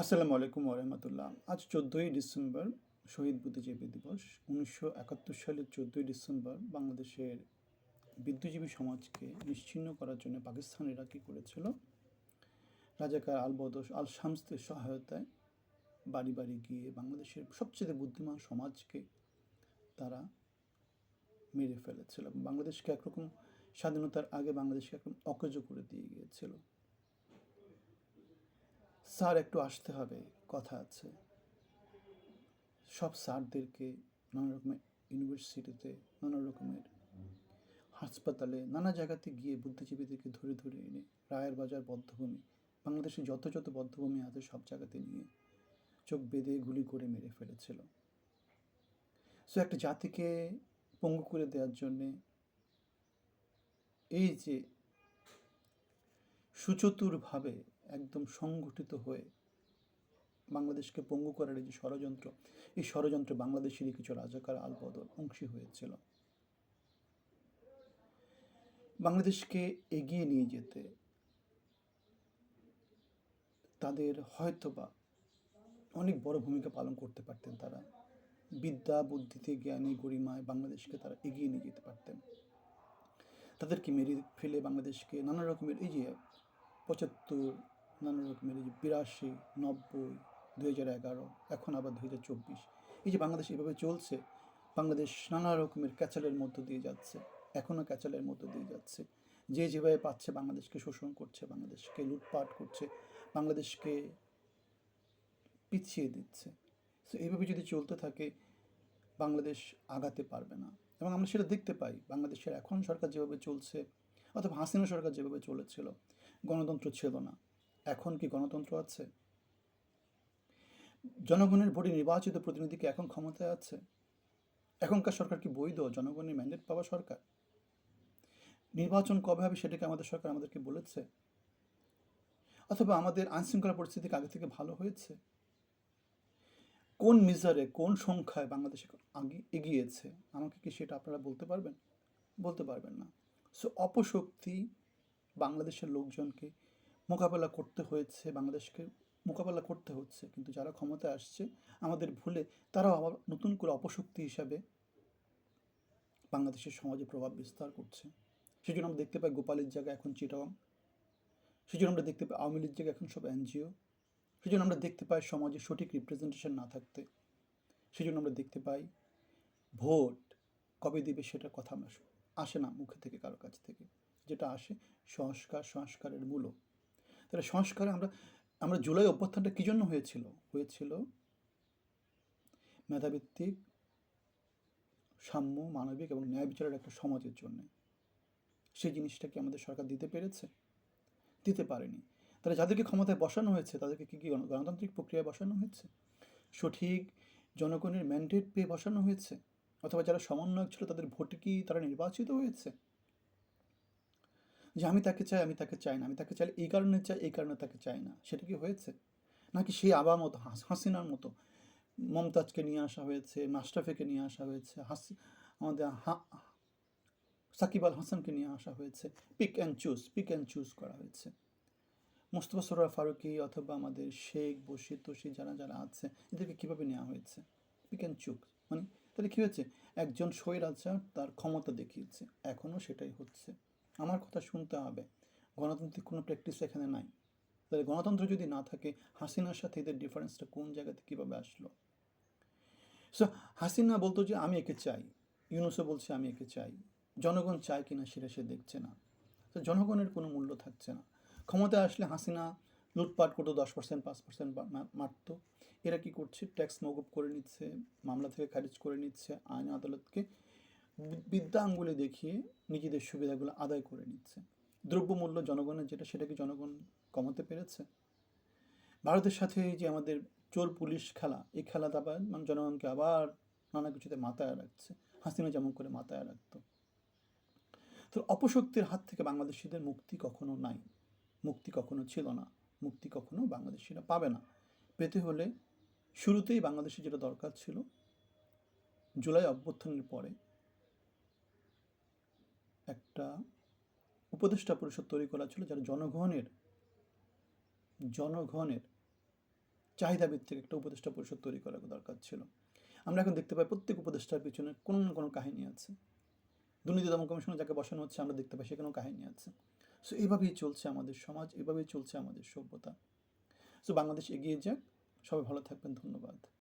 আসসালামু আলাইকুম ওরহমতুল্লাহ আজ চোদ্দোই ডিসেম্বর শহীদ বুদ্ধিজীবী দিবস। উনিশশো একাত্তর সালের চোদ্দোই ডিসেম্বর বাংলাদেশের বিদ্যুজীবী সমাজকে নিশ্চিহ্ন করার জন্য পাকিস্তানিরা কী করেছিল। রাজাকার আল বদস আল শামসদের সহায়তায় বাড়ি বাড়ি গিয়ে বাংলাদেশের সবচেয়ে বুদ্ধিমান সমাজকে তারা মেরে ফেলেছিল। বাংলাদেশকে একরকম স্বাধীনতার আগে বাংলাদেশকে একরকম অকেজ করে দিয়ে গিয়েছিল। স্যার, একটু আসতে হবে, কথা আছে। সব স্যারদেরকে নানা রকমের ইউনিভার্সিটিতে, নানা রকমের হাসপাতালে, নানা জায়গাতে গিয়ে বুদ্ধিজীবীদেরকে ধরে ধরে এনে রায়ের বাজার, বদ্ধভূমি বাংলাদেশে যত যত বদ্ধভূমি আছে সব জায়গাতে নিয়ে চোখ বেঁধে গুলি করে মেরে ফেলেছিল। সো একটা জাতিকে পঙ্গু করে দেওয়ার জন্যে এই যে সুচতুরভাবে একদম সংগঠিত হয়ে বাংলাদেশকে পঙ্গু করার যে ষড়যন্ত্র, এই ষড়যন্ত্রে বাংলাদেশেরই কিছু রাজাকার আলবদল অংশী হয়েছিল। বাংলাদেশকে এগিয়ে নিয়ে যেতে তাদের হয়তোবা অনেক বড় ভূমিকা পালন করতে পারতেন তারা। বিদ্যা, বুদ্ধিতে জ্ঞানী, গরিমায় বাংলাদেশকে তারা এগিয়ে নিয়ে যেতে পারতেন। তাদেরকে মেরে ফেলে বাংলাদেশকে নানা রকমের এই যে পঁচাত্তর নানা রকমের যে বিরাশি, নব্বই দু হাজার এগারো, এখন আবার দু হাজার চব্বিশ। এই যে বাংলাদেশ এভাবে চলছে, বাংলাদেশ নানা রকমের ক্যাচালের মধ্য দিয়ে যাচ্ছে এখনও ক্যাচালের মধ্য দিয়ে যাচ্ছে। যে যেভাবে পাচ্ছে বাংলাদেশকে শোষণ করছে, বাংলাদেশকে লুটপাট করছে, বাংলাদেশকে পিছিয়ে দিচ্ছে। সো এইভাবে যদি চলতে থাকে, বাংলাদেশ আগাতে পারবে না। এবং আমরা সেটা দেখতে পাই, বাংলাদেশের এখন সরকার যেভাবে চলছে, অথবা হাসিনা সরকার যেভাবে চলেছিল, গণতন্ত্র ছিল না। এখন কি গণতন্ত্র আছে? জনগণের ভোটে নির্বাচিত প্রতিনিধি কি এখন ক্ষমতায় আছে? এখনকার সরকার কি বৈধ? জনগণের ম্যান্ডেট পাওয়া সরকার? নির্বাচন কবে হবে সেটাকে আমাদের সরকার আমাদেরকে বলেছে? অথবা আমাদের আইনশৃঙ্খলা পরিস্থিতি আগে থেকে ভালো হয়েছে? কোন মিজারে, কোন সংখ্যায় বাংলাদেশ আগে, এগিয়েছে? আমাকে কি সেটা আপনারা বলতে পারবেন? বলতে পারবেন না। সো অপশক্তি বাংলাদেশের লোকজনকে মোকাবেলা করতে হয়েছে, বাংলাদেশকে মোকাবেলা করতে হচ্ছে। কিন্তু যারা ক্ষমতায় আসছে, আমাদের ভুলে তারাও আবার নতুন করে অপশক্তি হিসাবে বাংলাদেশের সমাজে প্রভাব বিস্তার করছে। সেই জন্য আমরা দেখতে পাই গোপালের জায়গায় এখন চিটাং সেই জন্য আমরা দেখতে পাই আওয়ামী লীগ জায়গায় এখন সব এনজিও। সেই জন্য আমরা দেখতে পাই সমাজে সঠিক রিপ্রেজেন্টেশন না থাকতে। সেই জন্য আমরা দেখতে পাই ভোট কবে দিবে সেটার কথা আমরা আসে না মুখে থেকে, কারও কাছ থেকে। যেটা আসে সংস্কার, সংস্কারের মূল্য তাহলে সংস্কারে আমরা আমরা জুলাই অভ্যুত্থানটা কী জন্য হয়েছিল? হয়েছিল মেধাভিত্তিক সাম্য, মানবিক এবং ন্যায় বিচারের একটা সমাজের জন্য। সেই জিনিসটা কি আমাদের সরকার দিতে পেরেছে? দিতে পারেনি। তাহলে যাদেরকে ক্ষমতায় বসানো হয়েছে, তাদেরকে কি কি গণ- গণতান্ত্রিক প্রক্রিয়ায় বসানো হয়েছে? সঠিক জনগণের ম্যান্ডেট পেয়ে বসানো হয়েছে? অথবা যারা সমন্বয়ক ছিল, তাদের ভোটে কি তারা নির্বাচিত হয়েছে? যে আমি তাকে চাই, আমি তাকে চাই না, আমি তাকে চাই এই কারণে চাই, এই কারণে তাকে চাই না। সেটা কি হয়েছে? নাকি সেই আবার মতো, হাস- হাসিনার মতো মমতাজকে নিয়ে আসা হয়েছে মাস্টাফেকে নিয়ে আসা হয়েছে, হাসি আমাদের হা- সাকিব আল হাসানকে নিয়ে আসা হয়েছে pick and choose pick and choose করা হয়েছে। মোস্তফা সরোয়ার ফারুকি অথবা আমাদের শেখ বশির তসি যারা যারা আছে, এদেরকে কীভাবে নেওয়া হয়েছে? পিক অ্যান্ড চুজ মানে তাহলে কী হয়েছে? একজন স্বৈরাচার তার ক্ষমতা দেখিয়েছে। এখনও সেটাই হচ্ছে। আমার কথা শুনতে হবে। গণতান্ত্রিক কোনো প্র্যাকটিস এখানে নাই। তাহলে গণতন্ত্র যদি না থাকে, হাসিনার সাথে এদের ডিফারেন্সটা কোন জায়গাতে কীভাবে আসলো? সো হাসিনা বলতো যে, আমি একে চাই। ইউনুসও বলছে, আমি একে চাই। জনগণ চায় কিনা সেটা সে দেখছে না। তো জনগণের কোনো মূল্য থাকছে না। ক্ষমতায় আসলে হাসিনা লুটপাট করতো, দশ পার্সেন্ট পাঁচ পার্সেন্ট মারতো। এরা কি করছে? ট্যাক্স মকুব করে নিচ্ছে, মামলা থেকে খারিজ করে নিচ্ছে, আইন আদালতকে বিদ্যা আঙ্গুলে দেখিয়ে নিজেদের সুবিধাগুলো আদায় করে নিচ্ছে। দ্রব্যমূল্য জনগণের যেটা সেটা কি জনগণ কমাতে পেরেছে। ভারতের সাথে যে আমাদের চোর পুলিশ খেলা, এই খেলা আবার মানে জনগণকে আবার নানা কিছুতে মাথায় রাখছে। হাসিনা যেমন করে মাথায় রাখতো। তো অপশক্তির হাত থেকে বাংলাদেশিদের মুক্তি কখনো নাই। মুক্তি কখনো ছিল না। মুক্তি কখনো বাংলাদেশিরা পাবে না। পেতে হলে শুরুতেই বাংলাদেশে যেটা দরকার ছিল, জুলাই অভ্যর্থনের পরে একটা উপদেষ্টা পরিষদ তৈরি করা ছিল যারা জনগণের জনগণের চাহিদা ভিত্তিক একটা উপদেষ্টা পরিষদ তৈরি করার দরকার ছিল। আমরা এখন দেখতে পাই প্রত্যেক উপদেষ্টার পিছনে কোনো না কোনো কাহিনী আছে। দুর্নীতি দমন কমিশনে যাকে বসানো হচ্ছে, আমরা দেখতে পাই সেখানেও কাহিনী আছে। সো এইভাবেই চলছে আমাদের সমাজ, এভাবেই চলছে আমাদের সভ্যতা। সো বাংলাদেশ এগিয়ে যাক। সবাই ভালো থাকবেন। ধন্যবাদ।